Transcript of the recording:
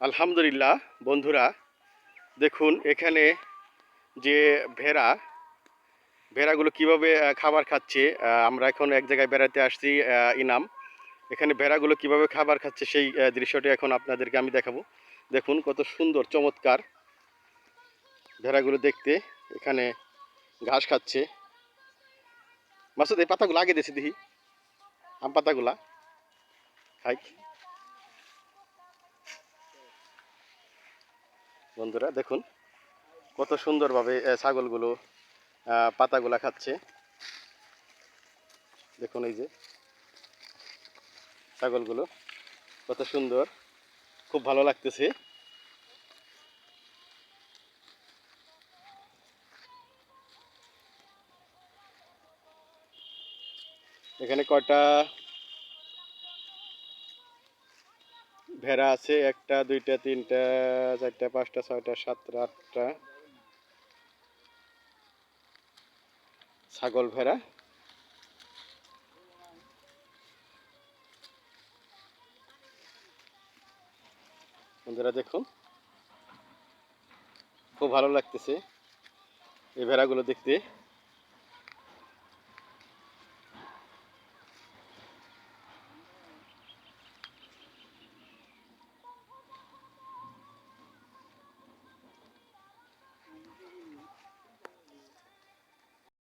আলহামদুলিল্লাহ, বন্ধুরা। দেখুন, এখানে যে ভেড়া, ভেড়াগুলো কীভাবে খাবার খাচ্ছে আমরা এখন এক জায়গায় বেড়াতে আসছি ইনাম। এখানে ভেড়াগুলো কীভাবে খাবার খাচ্ছে সেই দৃশ্যটি এখন আপনাদেরকে আমি দেখাবো। দেখুন, কত সুন্দর, চমৎকার ভেড়াগুলো দেখতে। এখানে ঘাস খাচ্ছে। মাসুদ, এই পাতাগুলো আগে দিয়েছি, দেখি। আম পাতাগুলা। খাই। বন্ধুরা, দেখুন কত সুন্দরভাবে ছাগলগুলো পাতাগুলা খাচ্ছে। দেখুন এই যে ছাগলগুলো কত সুন্দর, খুব ভালো লাগতেছে। এখানে কয়টা ভেড়া আছে একটা, দুইটা, তিনটা, চারটা, পাঁচটা, ছয়টা, সাতটা, আটটা। ছাগল ভেড়া। বন্ধুরা দেখুন, খুব ভালো লাগতেছে এই ভেড়াগুলো দেখতে।